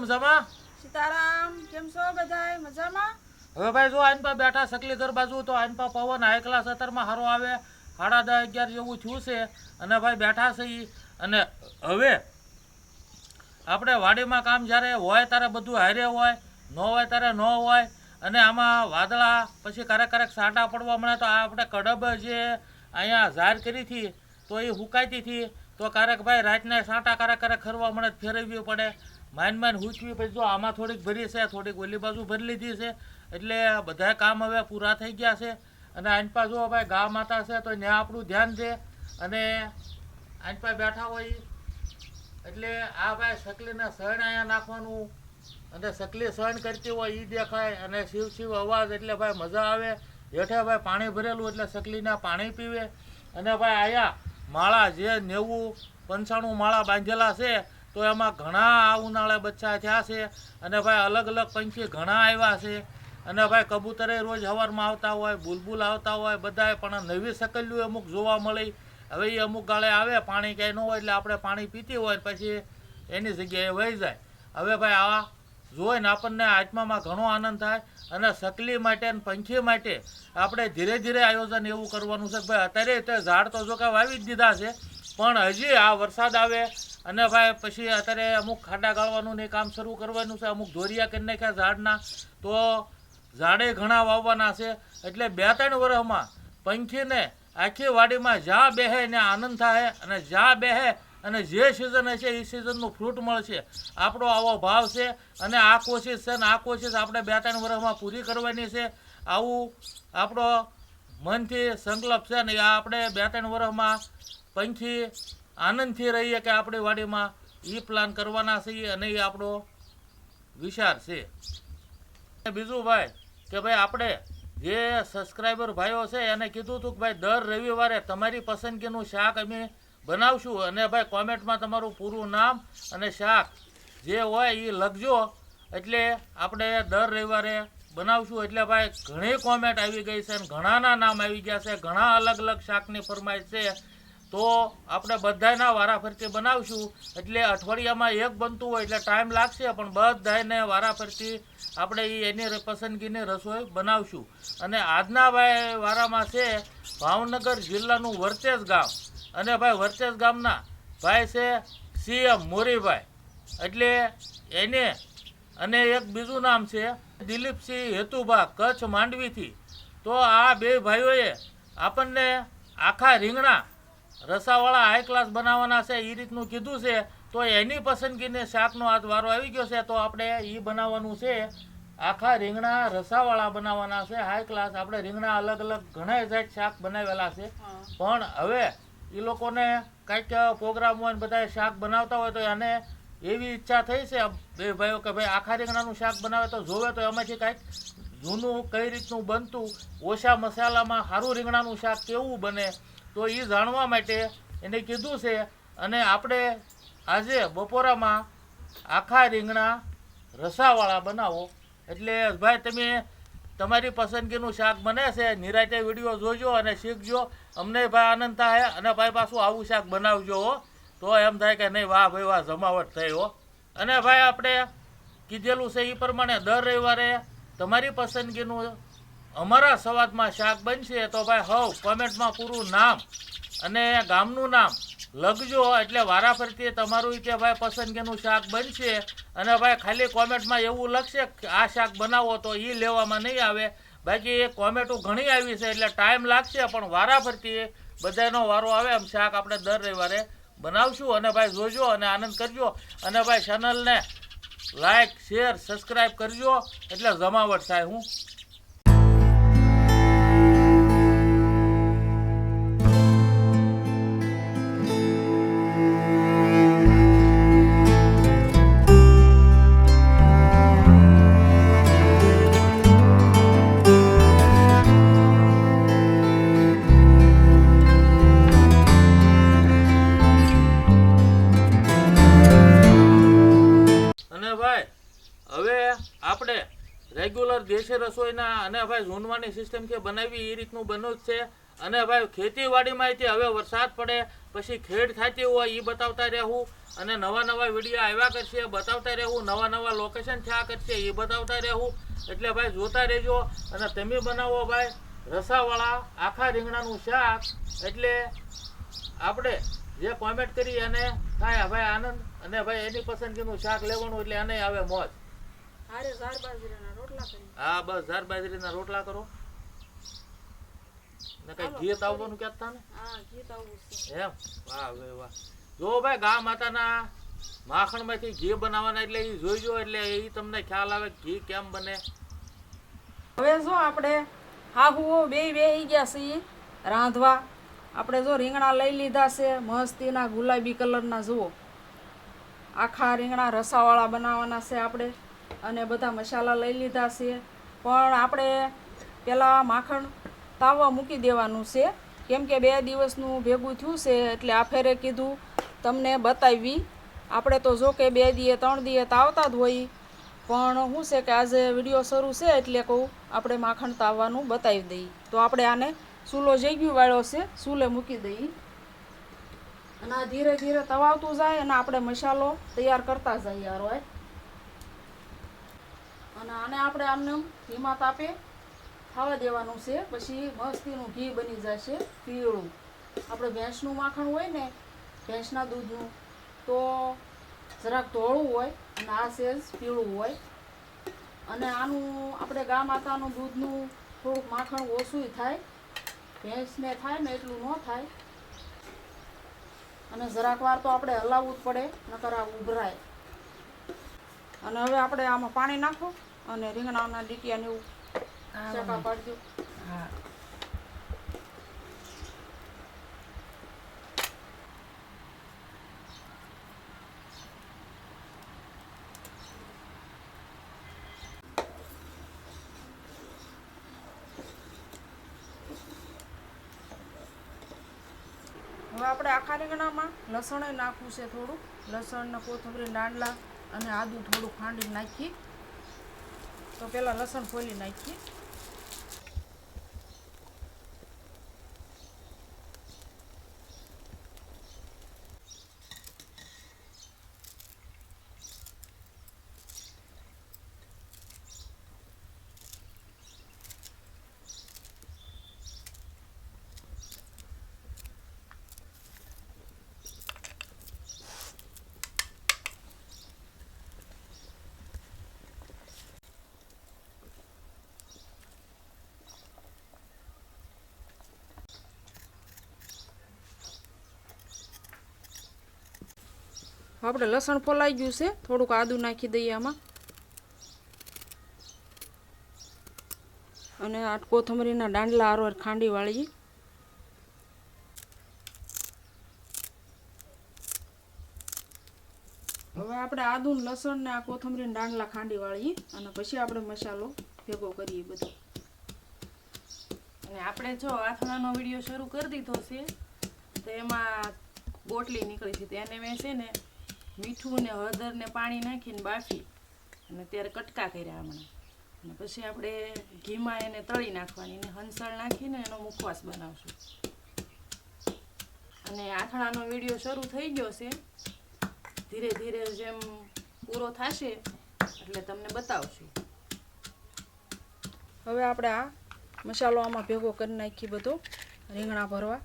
મજામાં? સીતારામ કેમ છો બધાય? મજામાં? હવે ભાઈ જો આનપા બેઠા સકલી બાજુ તો આનપા પવન હાઈ ક્લાસ અત્યારમાં હારો આવે. સાડા દસ અગિયાર જેવું થયું છે. અને ભાઈ બેઠા છે. અને હવે આપણે વાડીમાં કામ જ્યારે હોય ત્યારે બધું હારે હોય ન હોય ત્યારે ન હોય. અને આમાં વાદળા પછી ક્યારેક ક્યારેક સાટા પડવા મળે તો આપણે કડબ જે અહીંયા ઝાર કરી હતી તો એ હુકાતી હતી. તો ક્યારેક ભાઈ રાતના સાટા ક્યારેક ક્યારેક ખરવા મળે ફેરવવી પડે. માઇન માન હુચવી પછી જો આમાં થોડીક ભરી છે, થોડીક ઓલી બાજુ ભરી લીધી છે, એટલે બધા કામ હવે પૂરા થઈ ગયા છે. અને આનપા જો ભાઈ ગા માતા છે, તો ત્યાં આપણું ધ્યાન છે. અને આનપા બેઠા હોય. એટલે આ ભાઈ સકલીને સણ અહીંયા નાખવાનું. અને સકલી સહન કરતી હોય એ દેખાય, અને શિવ શિવ અવાજ, એટલે ભાઈ મજા આવે. હેઠે ભાઈ પાણી ભરેલું, એટલે સકલીના પાણી પીવે. અને ભાઈ આયા, માળા જે નેવું પંચાણું માળા બાંધેલા છે તો એમાં ઘણા આ ઉનાળે બચ્ચા થયા છે અને ભાઈ અલગ અલગ પંખી ઘણા આવ્યા છે. અને ભાઈ કબૂતરે રોજ હવારમાં આવતા હોય, બુલબુલ આવતા હોય બધાએ પણ નવી સકલ્યું અમુક જોવા મળી. હવે એ અમુક ગાળે આવે, પાણી ક્યાંય ન હોય એટલે આપણે પાણી પીતી હોય પછી એની જગ્યાએ વહી જાય. હવે ભાઈ આ જોઈને આપણને આત્મામાં ઘણો આનંદ થાય અને સકલી માટે અને પંખી માટે આપણે ધીરે ધીરે આયોજન એવું કરવાનું છે ભાઈ અત્યારે ઝાડ તો જો કે વાવી જ દીધા છે પણ હજી આ વરસાદ આવે અને ભાઈ પછી અત્યારે અમુક ખાડા ગાળવાનું ને કામ શરૂ કરવાનું છે, અમુક ધોરિયા કરી નાખ્યા ઝાડના, તો ઝાડે ઘણા વાવવાના છે. એટલે બે ત્રણ વર્ષમાં પંખીને આખી વાડીમાં જ્યાં બેહે ને આનંદ થાય અને જ્યાં બેહે અને જે સિઝન હશે એ સિઝનનું ફ્રૂટ મળશે. આપણો આવો ભાવ છે અને આ કોશિશ છે ને આ કોશિશ આપણે બે ત્રણ વર્ષમાં પૂરી કરવાની છે. આવું આપણો મનથી સંકલ્પ છે ને આ આપણે બે ત્રણ વર્ષમાં પંખી આનંદથી રહીએ કે આપણી વાડીમાં એ પ્લાન કરવાના છીએ અને એ આપણો વિચાર છે. બીજું ભાઈ, કે ભાઈ આપણે જે સબસ્ક્રાઈબર ભાઈઓ છે એને કીધું હતું કે ભાઈ, દર રવિવારે તમારી પસંદગીનું શાક અમે બનાવશું અને ભાઈ કોમેન્ટમાં તમારું પૂરું નામ અને શાક જે હોય એ લખજો. એટલે આપણે દર રવિવારે બનાવશું. એટલે ભાઈ ઘણી કોમેન્ટ આવી ગઈ છે અને ઘણાના નામ આવી ગયા છે. ઘણા અલગ અલગ શાકની ફરમાઈશ છે. તો આપણે બધાના વારાફરતી બનાવશું. એટલે અઠવાડિયામાં એક બનતું હોય એટલે ટાઈમ લાગશે, પણ બધાને વારાફરતી આપણે એની પસંદગીની રસોઈ બનાવશું. અને આજના ભાઈ વારામાં છે ભાવનગર જિલ્લાનું વરચેસ ગામ. અને ભાઈ વર્ચેસ ગામના ભાઈ છે સીએમ મોરીભાઈ. એટલે એને અને એક બીજું નામ છે દિલીપસિંહ હેતુભા કચ્છ માંડવીથી. તો આ બે ભાઈઓએ આપણને આખા રીંગણા રસાવાળા હાઈ ક્લાસ બનાવવાના છે એ રીતનું કીધું છે તો એની પસંદગીને શાકનો આજ વારો આવી ગયો છે તો આપણે એ બનાવવાનું છે આખા રીંગણા રસાવાળા બનાવવાના છે હાઈ ક્લાસ આપણે રીંગણા અલગ અલગ ઘણા જાત શાક બનાવેલા છે પણ હવે એ લોકોને કંઈક પ્રોગ્રામ હોય ને બધા શાક બનાવતા હોય તો એને એવી ઈચ્છા થઈ છે બે ભાઈઓ કે ભાઈ આખા રીંગણાનું શાક બનાવે તો જોવે તો એમાંથી કંઈક જૂનું કઈ રીતનું બનતું ઓછા મસાલામાં સારું રીંગણાનું શાક કેવું બને તો એ જાણવા માટે એને કીધું છે, અને આપણે આજે બપોરામાં આખા રીંગણા રસાવાળા બનાવો. એટલે ભાઈ તમે તમારી પસંદગીનું શાક બને છે, નિરાતે વીડિયો જોજો અને શીખજો. અમને ભાઈ આનંદ થાય અને ભાઈ પાછું આવું શાક બનાવજો તો એમ થાય કે નહીં, વાહ ભાઈ, વાહ, જમાવટ થઈ હો. અને ભાઈ આપણે કીધેલું છે એ પ્રમાણે દર રવિવારે તમારી પસંદગીનું અમારા સવાદમાં શાક બનશે તો ભાઈ હવ કોમેન્ટમાં પૂરું નામ અને ગામનું નામ લખજો, એટલે વારાફરતી તમારું કે ભાઈ પસંદગીનું શાક બનશે અને ભાઈ ખાલી કોમેન્ટમાં એવું લખશે આ શાક બનાવો તો એ લેવામાં નહીં આવે. બાકી કોમેન્ટો ઘણી આવી છે, એટલે ટાઈમ લાગશે, પણ વારાફરતી બધાનો વારો આવે એમ શાક આપણે દર રવિવારે બનાવશું અને ભાઈ જોજો અને આનંદ કરજો. અને ભાઈ ચેનલને લાઈક શેર સબસ્ક્રાઈબ કરજો, એટલે જમાવટ થાય હું. અને ભાઈ ઝૂંડવાની સિસ્ટમ છે બનાવી એ રીતનું બન્યું જ છે. અને ભાઈ ખેતીવાડીમાંથી હવે વરસાદ પડે, પછી ખેડ થતી હોય એ બતાવતા રહેવું. અને નવા નવા વીડિયો આવ્યા કરશે, બતાવતા રહેવું. નવા નવા લોકેશન થયા કરશે એ બતાવતા રહેવું. એટલે ભાઈ જોતા રહેજો. અને તમે બનાવો ભાઈ રસાવાળા આખા રીંગણાનું શાક. એટલે આપણે જે કોમેન્ટ કરી અને થાય ભાઈ આનંદ. અને ભાઈ એની પસંદગીનું શાક લેવાનું, એટલે એને આવે મોજ. હા બસ ઝાર બાજરીના રોટલા કરો. ને કઈ ગીત આવવાનું કહેતા ને ઘી તો આવું એમ? વાહ ભાઈ વાહ. જો ભાઈ ગા માતાના માખણમાંથી ઘી બનાવવાના એટલે એ જોઈજો એટલે એ તમને ખ્યાલ આવે ઘી કેમ બને. હવે જો આપણે હાહુઓ બે બેહી ગયા છીએ રાંધવા. આપણે જો રીંગણા લઈ લીધા છે મસ્તીના ગુલાબી કલરના જુઓ. આખા રીંગણા રસાવાળા બનાવવાના છે આપણે. અને બધા મસાલા લઈ લીધા છે. પણ આપણે પહેલાં માખણ તાવવા મૂકી દેવાનું છે. કેમ કે બે દિવસનું ભેગું થયું છે એટલે આ ફેરે કીધું તમને બતાવી. આપણે તો જો કે બે દીએ, ત્રણ દીએ તાવતા જ હોય. પણ શું છે કે આજે વીડિયો શરૂ છે એટલે કહું, આપણે માખણ તાવવાનું બતાવી દઈએ. તો આપણે આને ચૂલો જઈ વાળો છે ચૂલે મૂકી દઈએ. અને ધીરે ધીરે તવાવતું જાય અને આપણે મસાલો તૈયાર કરતા જઈએ હોય. અને આને આપણે આમને ધીમા તાપે ખાવા દેવાનું છે, પછી મસ્તીનું ઘી બની જશે, પીળું. આપણે ભેંસનું માખણ હોય ને, ભેંસના દૂધનું, તો જરાક ધોળું હોય અને આ સેજ પીળું હોય. અને આનું આપણે ગા માતાનું દૂધનું થોડુંક માખણ ઓછું થાય, ભેંસને થાય ને એટલું ન થાય. અને જરાક વાર તો આપણે હલાવવું જ પડે, નકર આ ઉભરાય. અને હવે આપણે આમાં પાણી નાખો. અને રીંગણાના ડીટિયાને એવું શેકા પાડજો. હવે આપણે આખા રીંગણામાં લસણ નાખવું છે થોડું. લસણ ને કોથમરી દાંડલા અને આદું થોડું ખાંડી નાખી તો પહેલાં લસણ ફોલી નાખીએ. આપણે લસણ ફોલાઈ ગયું છે. થોડુંક આદું નાખી દઈએ આમાં. અને આ કોથમરીના દાંડલા આરોર ખાંડી વાળી હવે આપણે આદુ લસણ ને આ કોથમરીના દાંડલા ખાંડી વાળી અને પછી આપણે મસાલો ભેગો કરીએ બધો. અને આપણે જો આથણાનો વીડિયો શરૂ કરી દીધો છે, તો એમાં બોટલી નીકળી છે. તેને મેં છે ને મીઠું ને હળદર ને પાણી નાખીને બાફી અને ત્યારે કટકા કર્યા હમણાં. અને પછી આપણે ઘીમાં એને તળી નાખવાની ને હંસળ નાખીને એનો મુખવાસ બનાવશું. અને આથણાનો વીડિયો શરૂ થઈ ગયો છે. ધીરે ધીરે જેમ પૂરો થશે એટલે તમને બતાવશું. હવે આપણે આ મસાલો આમાં ભેગો કરી નાખી બધો રીંગણા ભરવા.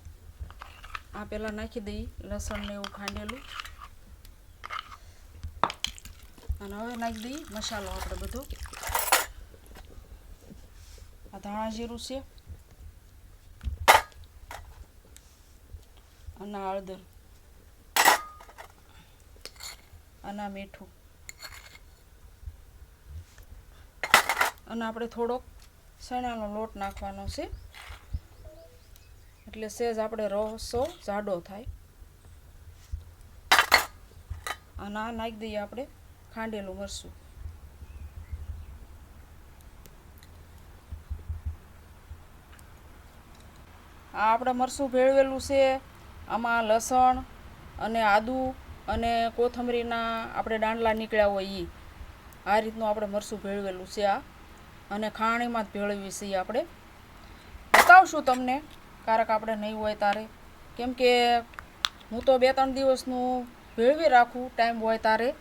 આ પહેલાં નાખી દઈએ લસણ ને એવું ખાંડેલું. અને હવે નાખી દઈએ. મસાલો આપણે બધો. આ ધાણા જીરું છે. અને હળદર. અને મીઠું. અને આપણે થોડોક ચણાનો લોટ નાખવાનો છે. એટલે સહેજ આપણે રસો જાડો થાય. અને આ નાખી દઈએ આપણે. ખાંડેલું મરસું આ આપણે મરસું ભેળવેલું છે. આમાં લસણ અને આદું અને કોથમરીના આપણે દાંડલા નીકળ્યા હોય એ આ રીતનું આપણે મરસું ભેળવેલું છે આ. અને ખાણીમાં જ ભેળવી છીએ આપણે. બતાવશું તમને, કારક આપણે નહીં હોય તારે. કેમ કે હું તો બે ત્રણ દિવસનું ભેળવી રાખું, ટાઈમ હોય તારે.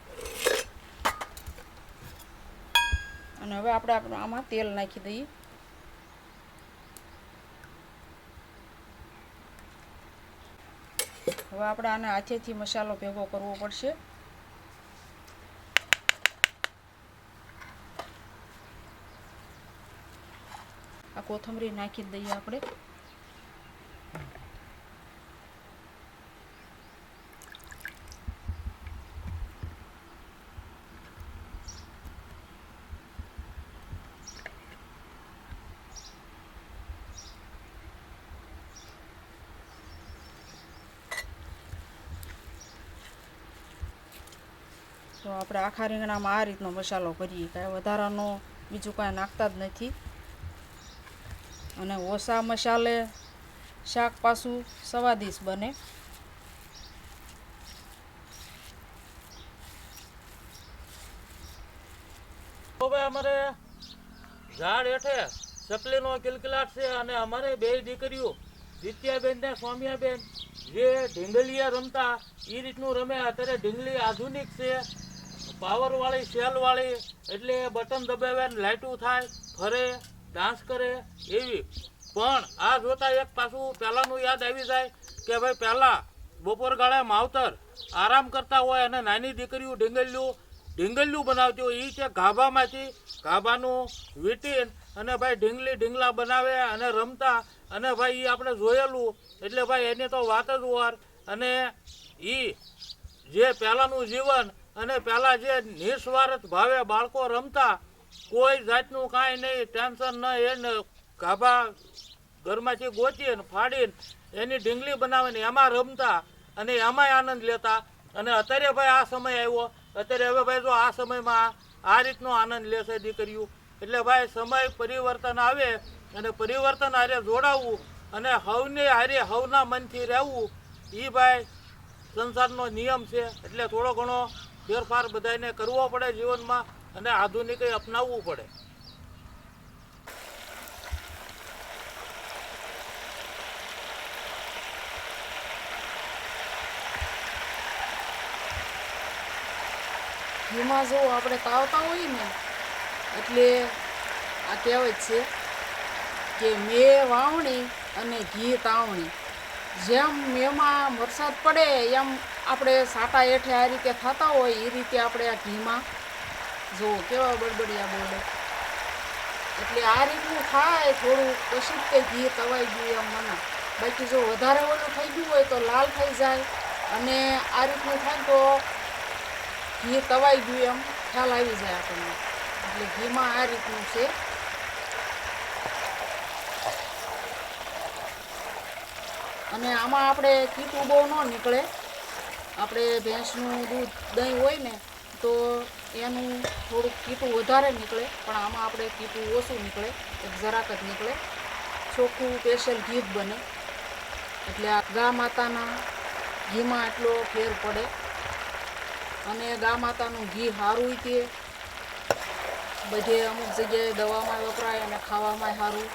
અને હવે આપણે આપણે આમાં તેલ નાખી દઈએ. હવે આપણે આને હાથેથી મસાલો ભેગો કરવો પડશે. આ કોથમરી નાખી દઈએ આપણે. તો આપણે આખા રીંગણામાં આ રીતનો મસાલો કરીએ. કાંઈ વધારાનો બીજું કાંઈ નાખતા જ નથી. અને ઓછા મસાલે શાક પાછું સ્વાદિષ્ટ બને. ભાઈ અમારે ઝાડ હેઠે ચકલીનો કિલકિલાટ છે અને અમારે બે દીકરીઓ દિત્યાબેન ને સ્વામિયાબેન, જે ઢીંગલિયા રમતા એ રીતનું રમે. અત્યારે ઢીંગલી આધુનિક છે. પાવરવાળી સેલવાળી એટલે બટન દબાવે ને લાઇટું થાય, ફરે, ડાન્સ કરે એવી. પણ આ જોતા એક પાછું પહેલાંનું યાદ આવી જાય કે ભાઈ પહેલાં બપોર ગાળે માવતર આરામ કરતા હોય અને નાની દીકરીઓ ઢીંગલ્યું ઢીંગલિયું બનાવતી હોય એ છે ગાભામાંથી ગાભાનું વીટીન અને ભાઈ ઢીંગલી ઢીંગલા બનાવે અને રમતા અને ભાઈ એ આપણે જોયેલું. એટલે ભાઈ એની તો વાત જ વાર અને એ જે પહેલાંનું જીવન અને પહેલાં જે નિસ્વાર્થ ભાવે બાળકો રમતા, કોઈ જાતનું કાંઈ નહીં, ટેન્શન ન એને ગાભા ઘરમાંથી ગોતીને ફાડીને એની ઢીંગલી બનાવીને એમાં રમતા અને એમાંય આનંદ લેતા. અને અત્યારે ભાઈ આ સમય આવ્યો. અત્યારે હવે ભાઈ જો આ સમયમાં આ રીતનો આનંદ લેશે દીકરીઓ. એટલે ભાઈ સમય પરિવર્તન આવે અને પરિવર્તન હારે જોડાવવું અને હવને હારે હવના મનથી રહેવું એ ભાઈ સંસારનો નિયમ છે. એટલે થોડો ઘણો ફેરફાર બધાને કરવો પડે જીવનમાં અને આધુનિક અપનાવવું પડે. ઘીમાં જો આપણે તાવતા હોઈએ ને, એટલે આ કહેવત છે કે મેં વાવણી અને ઘી તાવણી. જેમ મેમાં વરસાદ પડે એમ આપણે સાટા હેઠે આ રીતે થતા હોય એ રીતે આપણે આ ઘીમાં, જો કેવા બળબડિયા બોલે. એટલે આ રીતનું થાય, થોડું કશું જ તે ઘી તવાઈ ગયું એમ મને. બાકી જો વધારે ઓલું થઈ ગયું હોય તો લાલ થઈ જાય. અને આ રીતનું થાય તો ઘી તવાઈ ગયું એમ, ખ્યાલ આવી જાય આપણને. એટલે ઘીમાં આ રીતનું છે. અને આમાં આપણે કીટું બહુ ન નીકળે. આપણે ભેંસનું દૂધ દહીં હોય ને, તો એનું થોડુંક કીટું વધારે નીકળે, પણ આમાં આપણે કીટું ઓછું નીકળે જરાક જ નીકળે. ચોખ્ખું સ્પેશિયલ ઘી જ બને. એટલે આ ગા માતાના ઘીમાં એટલો ફેર પડે. અને ગા માતાનું ઘી સારું તે બધે અમુક જગ્યાએ દવામાં વપરાય અને ખાવામાં સારું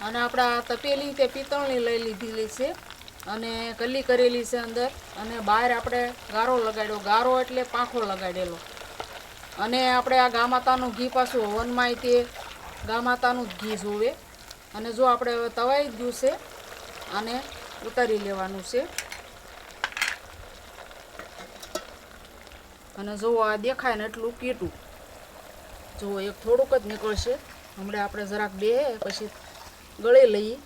અને આપણા તપેલી તે પિત્તળની લઈ લીધેલી છે. અને કલી કરેલી છે અંદર. અને બહાર આપણે ગારો લગાડ્યો. ગારો એટલે પાંખો લગાડેલો. અને આપણે આ ગા માતાનું ઘી પાછું હવનમાંય તે ગા માતાનું જ ઘી જોવે. અને જો આપણે હવે તવાઈ જ ગયું છે, આને ઉતારી લેવાનું છે. અને જુઓ આ દેખાય ને એટલું કીટું. જુઓ એક થોડુંક જ નીકળશે. હમણાં આપણે જરાક બે, પછી ગળી લઈએ.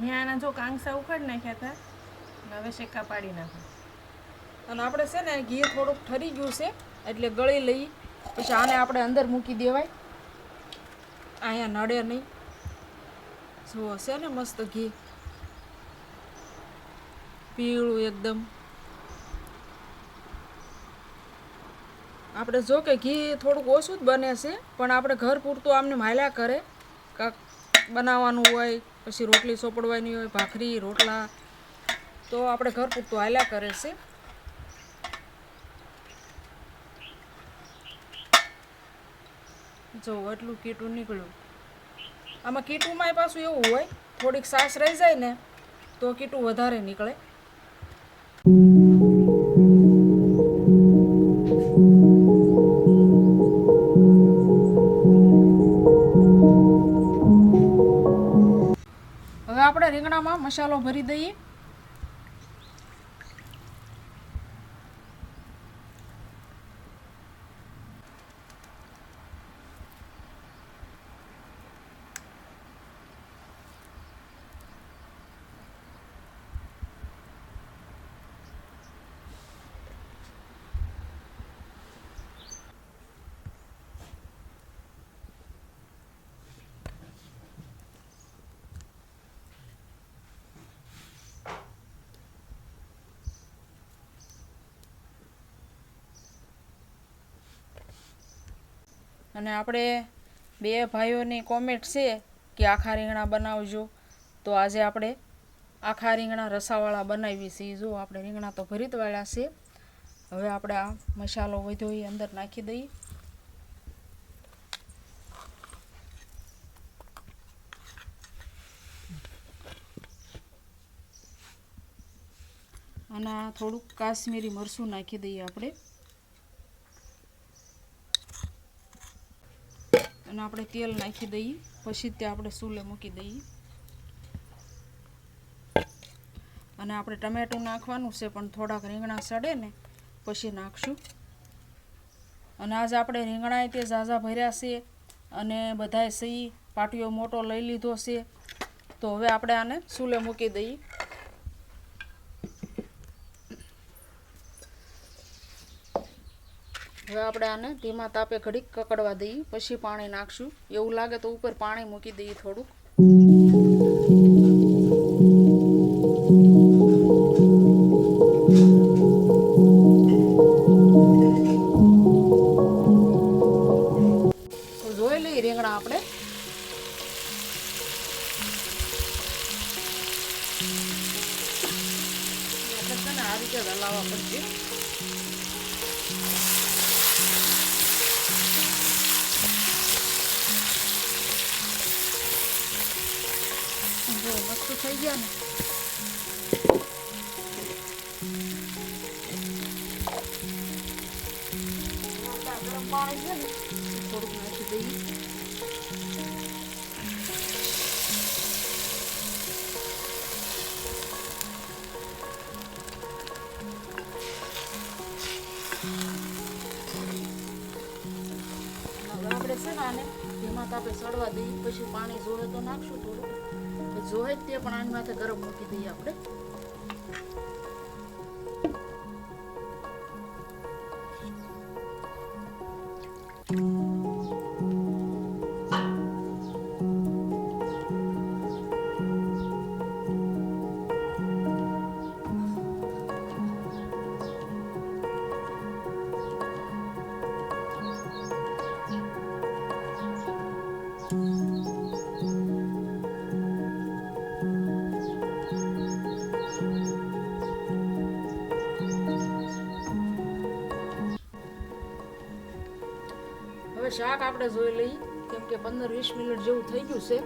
મેં આના જો કાંગસા ઉખાડી નાખ્યા હતા હવે શેકા પાડી નાખો અને આપણે છે ને ઘી થોડુંક ઠરી ગયું છે, એટલે ગળી લઈ, પછી આને આપણે અંદર મૂકી દેવાય. અહીંયા નડે નહીં. જુઓ, છે ને મસ્ત ઘી. પીળું એકદમ. આપણે જો કે ઘી થોડુંક ઓછું જ બને છે, પણ આપણે ઘર પૂરતું આમને માલ્યા કરે. બનાવવાનું હોય, પછી રોટલી સોપડવાની હોય, ભાખરી, રોટલા. તો આપણે ઘર પૂરતું હાલ્યા કરે છે. જો એટલું કીટું નીકળ્યું. આમાં કીટુંમાંય પાછું એવું હોય, થોડીક સાસ રહી જાય ને, તો કીટું વધારે નીકળે. રીંગણામાં મસાલો ભરી દઈએ. અને આપણે બે ભાઈઓની કોમેન્ટ છે કે આખા રીંગણા બનાવજો. તો આજે આપણે આખા રીંગણા રસાવાળા બનાવીએ છીએ. જો આપણે રીંગણા તો ભરીતવાળા છે. હવે આપણે આ મસાલો વધ્યો એ અંદર નાખી દઈએ. અને થોડુંક કાશ્મીરી મરચું નાખી દઈએ આપણે. અને આપણે તેલ નાખી દઈએ. પછી તે આપણે સૂલે મૂકી દઈએ. અને આપણે ટમેટું નાખવાનું છે, પણ થોડાક રીંગણા સડે ને પછી નાખશું. અને આજ આપણે રીંગણા તે ઝાઝા ભર્યા છે અને બધાય સહી પાટીઓ મોટો લઈ લીધો છે. તો હવે આપણે આને સૂલે મૂકી દઈએ. હવે આપણે આને ધીમા તાપે ઘડીક કકડવા દઈએ, પછી પાણી નાખશું. એવું લાગે તો ઉપર પાણી મૂકી દઈએ થોડુંક. છે ને આને, એમાં તો આપણે સડવા દઈએ, પછી પાણી જોવે તો નાખશું થોડું જોવે જ તે પણ આની માથે ગરમ મૂકી દઈએ આપણે. હવે શાક આપણે જોઈ લઈએ, કેમ કે પંદર વીસ મિનિટ જેવું થઈ ગયું છે.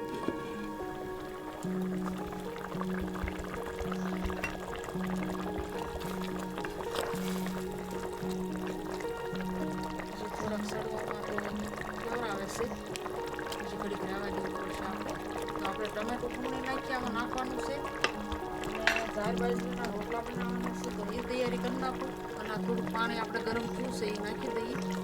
આપણે ટમેટું ખમણી નાખી નાખવાનું છે. અને બાજરીના રોટલા બનાવવાના છે. તો એ તૈયારી કરી નાખું અને થોડું પાણી આપણે ગરમ થયું છે, એ નાખી દઈએ.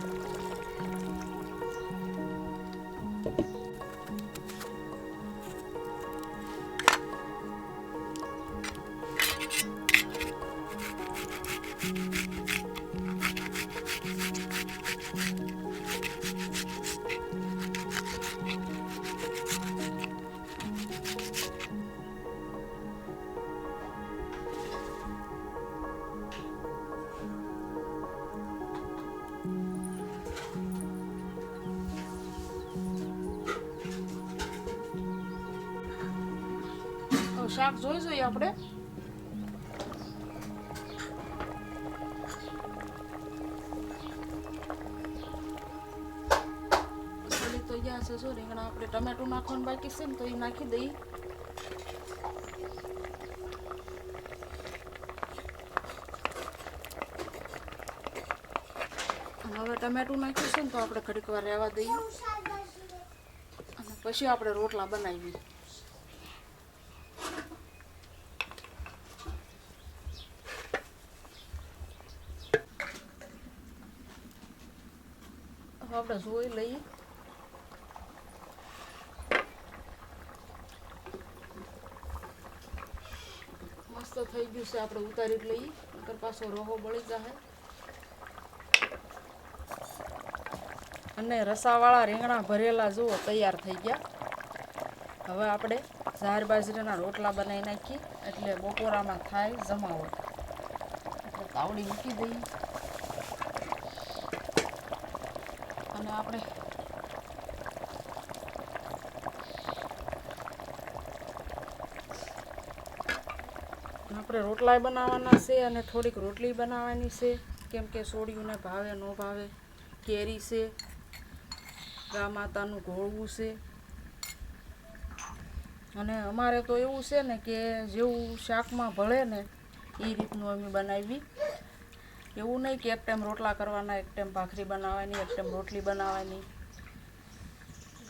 શાક જોઈ જોઈએ આપણે. તો યા રીંગણા છે જો આપણે ટમેટું નાખવાનું બાકી તો એ નાખી દઈએ. હવે ટમેટું નાખ્યું તો આપણે ઘડીક વાર દઈએ. અને પછી આપણે રોટલા બનાવીએ. આપણે જોઈ લઈએ. મસ્ત થઈ ગયું છે આપણે ઉતારી લઈએ. નકર પાછો રોહો બળી જાય અને રસાવાળા રીંગણા ભરેલા જુઓ, તૈયાર થઈ ગયા. હવે આપણે ઝાર બાજરીના રોટલા બનાવી નાખીએ. એટલે બપોરામાં થાય જમાવો એટલે મૂકી દઈએ અને આપણે. આપણે રોટલાય બનાવવાના છે અને થોડીક રોટલી બનાવવાની છે. કેમ કે સોડિયુંને ભાવે, ન ભાવે, કેરી છે, ગા માતાનું ઘોળવું છે. અને અમારે તો એવું છે ને કે જેવું શાકમાં ભળે ને એ રીતનું અમે બનાવી એવું નહીં કે એક ટાઈમ રોટલા કરવાના, એક ટાઈમ ભાખરી બનાવવાની, એક ટાઈમ રોટલી બનાવવાની.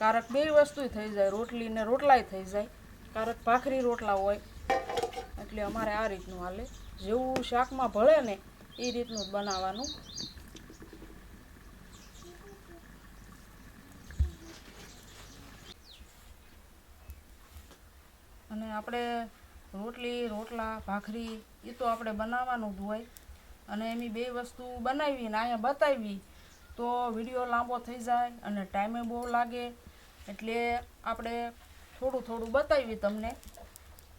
કારક બે વસ્તુ થઈ જાય, રોટલી ને રોટલાય થઈ જાય. કારક ભાખરી રોટલા હોય, એટલે અમારે આ રીતનું હાલે. જેવું શાકમાં ભળે ને એ રીતનું જ બનાવવાનું. અને આપણે રોટલી, રોટલા, ભાખરી એ તો આપણે બનાવવાનું જ હોય. અને એની બે વસ્તુ બનાવી અને અહીંયા બતાવી, તો વીડિયો લાંબો થઈ જાય અને ટાઈમે બહુ લાગે. એટલે આપણે થોડું થોડું બતાવી તમને.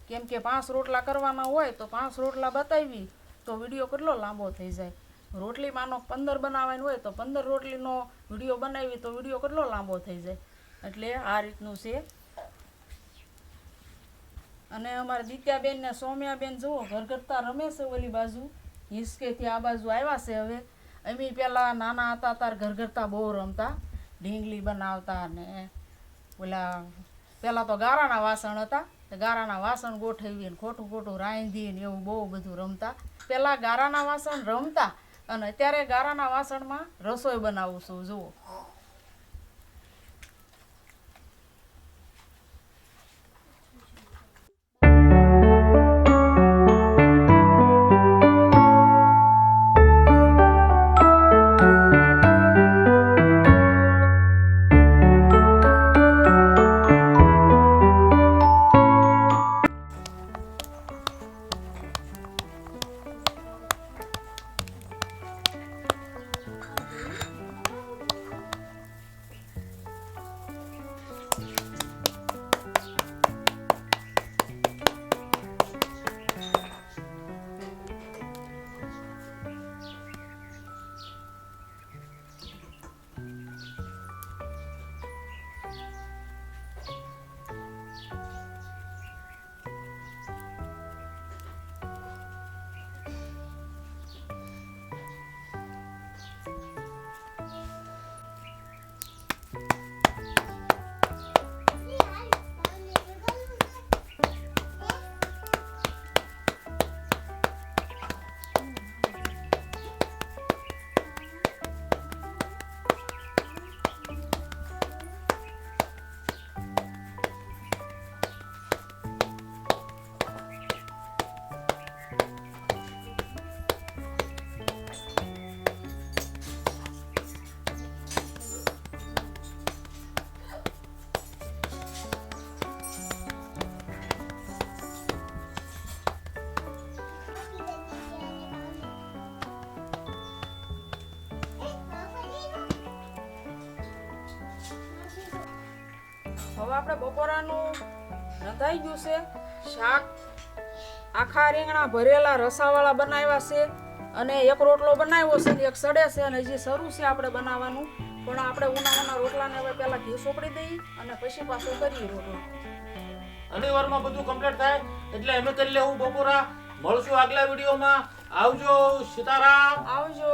કેમ કે પાંચ રોટલા કરવાના હોય તો પાંચ રોટલા બતાવી, તો વીડિયો કેટલો લાંબો થઈ જાય. રોટલી માનો પંદર બનાવવાની હોય તો પંદર રોટલીનો વીડિયો બનાવી, તો વીડિયો કેટલો લાંબો થઈ જાય. એટલે આ રીતનું છે. અને અમારા દિત્યાબેન ને સૌમ્યાબેન જુઓ ઘરઘરતા રમે છે ઓલી બાજુ. હિંચકેથી આ બાજુ આવ્યા છે હવે. અમે પહેલાં નાના હતા, તાર ઘરઘરતા બહુ રમતા. ઢીંગલી બનાવતા ને ઓલા પહેલાં તો ગારાના વાસણ હતા. ગારાના વાસણ ગોઠવીને ખોટું ખોટું રાંધીને એવું બહુ બધું રમતા. પહેલાં ગારાના વાસણ રમતા અને અત્યારે ગારાના વાસણમાં રસોઈ બનાવું છું, જુઓ. આપણે બપોરાનું નંધાઈ ગયું છે. શાક આખા રીંગણા ભરેલા રસાવાળા બનાવ્યા છે અને એક રોટલો બનાવ્યો છે ને એક સડે છે અને હજી શરૂ છે આપણે બનાવવાનું. પણ આપણે ઉનાળાના રોટલાને હવે પહેલાં ઘી સોપડી દઈએ અને પછી પાછો કરીએ રોટલો. અઢી વારમાં બધું કમ્પ્લીટ થાય એટલે એમ કરી લેવું બપોરા. મળશું આગલા વિડીયોમાં. આવજો સીતારામ. આવજો